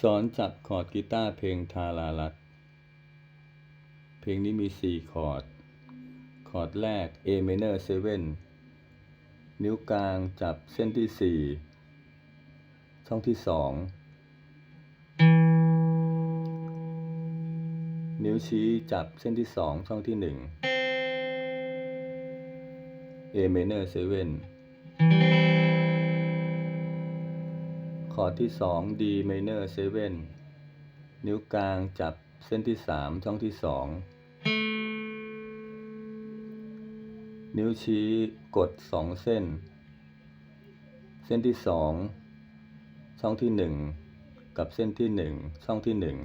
สอนจับคอร์ดกีตาร์เพลงทารารัตเพลงนี้มีสี่คอร์ด คอร์ดแรก A minor 7 นิ้วกลางจับเส้นที่สี่ช่องที่สองนิ้วชี้จับเส้นที่สองช่องที่หนึ่ง A minor 7 คอร์ดที่สอง D minor 7 นิ้วกลางจับเส้นที่สามช่องที่สองนิ้วชี้กดสองเส้น เส้นที่สองช่องที่หนึ่งกับเส้นที่หนึ่งช่องที่หนึ่ง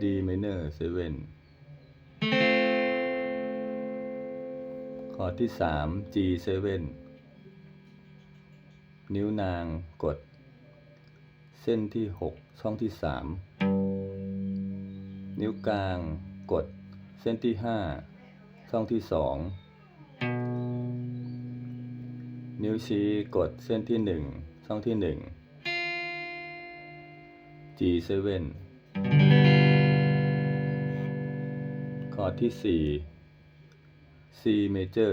D minor 7 คอที่สาม G 7 นิ้วนางกด เส้นที่หกช่องที่สามนิ้วกลางกด เส้นที่ห้าช่องที่สองนิ้วชี้กดเส้นที่หนึ่งช่องที่หนึ่ง G 7คอที่สี่ C major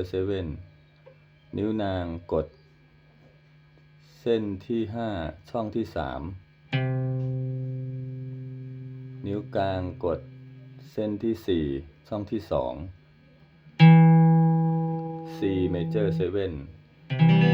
7 นิ้วนางกด เส้นที่ห้าช่องที่สามนิ้วกลางกด เส้นที่สี่ช่องที่สอง C major 7